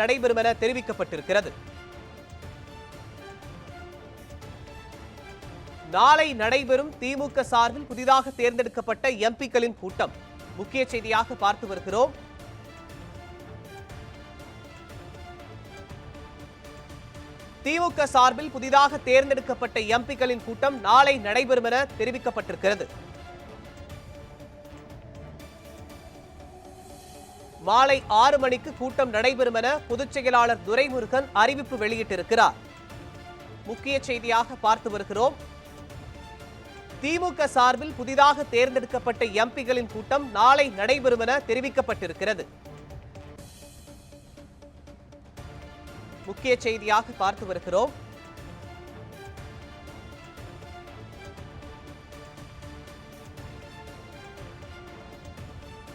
நடைபெறும் என தெரிவிக்கப்பட்டிருக்கிறது. நாளை நடைபெறும் திமுக சார்பில் புதிதாக தேர்ந்தெடுக்கப்பட்ட எம்பிக்களின் கூட்டம். முக்கிய செய்தியாக பார்த்து வருகிறோம். திமுக சார்பில் புதிதாக தேர்ந்தெடுக்கப்பட்ட எம்பிக்களின் கூட்டம் நாளை நடைபெறும் என தெரிவிக்கப்பட்டிருக்கிறது. மாலை ஆறு மணிக்கு கூட்டம் நடைபெறும் என பொதுச் செயலாளர் துரைமுருகன் அறிவிப்பு வெளியிட்டிருக்கிறார். முக்கிய செய்தியாக பார்த்து வருகிறோம். திமுக சார்பில் புதிதாக தேர்ந்தெடுக்கப்பட்ட எம்பிகளின் கூட்டம் நாளை நடைபெறும் என தெரிவிக்கப்பட்டிருக்கிறது. முக்கிய செய்தியாக பார்த்து வருகிறோம்.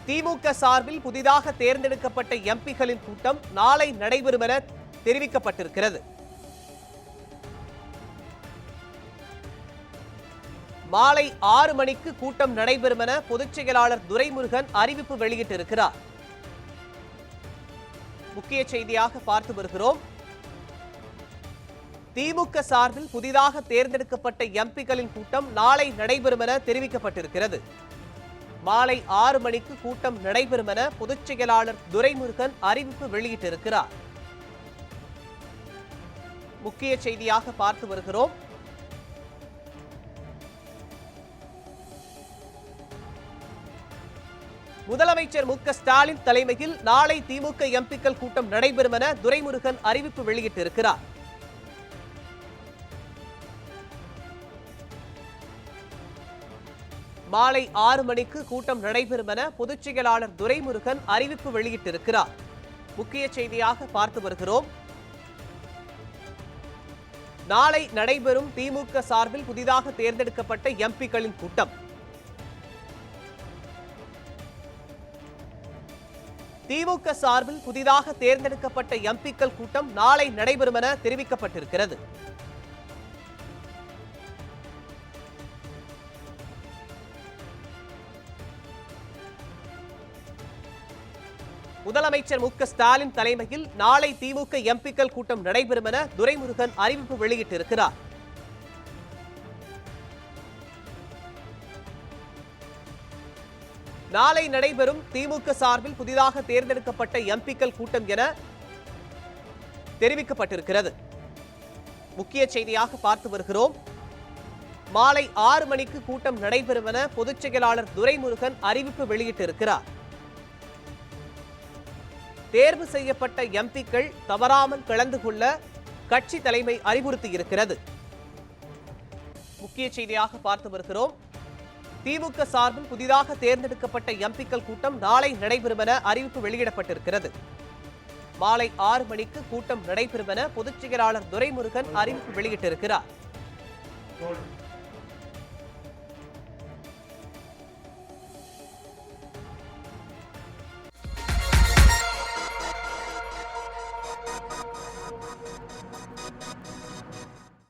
திமுக சார்பில் புதிதாக தேர்ந்தெடுக்கப்பட்ட எம்பிகளின் கூட்டம் நாளை நடைபெறும் என தெரிவிக்கப்பட்டிருக்கிறது. மாலை ஆறு மணிக்கு கூட்டம் நடைபெறும் என பொதுச் செயலாளர் துரைமுருகன் அறிவிப்பு வெளியிட்டிருக்கிறார். முக்கிய செய்தியாக பார்த்து வருகிறோம். திமுக சார்பில் புதிதாக தேர்ந்தெடுக்கப்பட்ட எம்பிக்களின் கூட்டம் நாளை நடைபெறும் என தெரிவிக்கப்பட்டிருக்கிறது. மாலை ஆறு மணிக்கு கூட்டம் நடைபெறும் என பொதுச் செயலாளர் துரைமுருகன் அறிவிப்பு வெளியிட்டிருக்கிறார். முக்கிய செய்தியாக பார்த்து வருகிறோம். முதலமைச்சர் மு ஸ்டாலின் தலைமையில் நாளை திமுக எம்பிக்கள் கூட்டம் நடைபெறும் என துரைமுருகன் அறிவிப்பு வெளியிட்டிருக்கிறார். மாலை ஆறு மணிக்கு கூட்டம் நடைபெறும் என பொதுச் செயலாளர் துரைமுருகன் அறிவிப்பு வெளியிட்டிருக்கிறார். முக்கிய செய்தியாக பார்த்து வருகிறோம். நாளை நடைபெறும் திமுக சார்பில் புதிதாக தேர்ந்தெடுக்கப்பட்ட எம்பிக்களின் கூட்டம். திமுக சார்பில் புதிதாக தேர்ந்தெடுக்கப்பட்ட எம்பிக்கள் கூட்டம் நாளை நடைபெறும் என தெரிவிக்கப்பட்டிருக்கிறது. முதலமைச்சர் மு ஸ்டாலின் தலைமையில் நாளை திமுக எம்பிக்கள் கூட்டம் நடைபெறும் என துரைமுருகன் அறிவிப்பு வெளியிட்டிருக்கிறார். நாளை நடைபெறும் திமுக சார்பில் புதிதாக தேர்ந்தெடுக்கப்பட்ட எம்பிக்கள் கூட்டம் என தெரிவிக்கப்பட்டிருக்கிறது. முக்கிய செய்தியாக பார்த்து வருகிறோம். மாலை ஆறு மணிக்கு கூட்டம் நடைபெறும் என பொதுச் செயலாளர் துரைமுருகன் அறிவிப்பு வெளியிட்டிருக்கிறார். தேர்வு செய்யப்பட்ட எம்பிக்கள் தவறாமல் கலந்து கொள்ள கட்சி தலைமை அறிவுறுத்தியிருக்கிறது முக்கிய செய்தியாக பார்த்து வருகிறோம். திமுக சார்பில் புதிதாக தேர்ந்தெடுக்கப்பட்ட எம்பிக்கள் கூட்டம் நாளை நடைபெறும் என அறிவிப்பு வெளியிடப்பட்டிருக்கிறது. மாலை ஆறு மணிக்கு கூட்டம் நடைபெறும் என பொதுச் செயலாளர் துரைமுருகன் அறிவிப்பு வெளியிட்டிருக்கிறார்.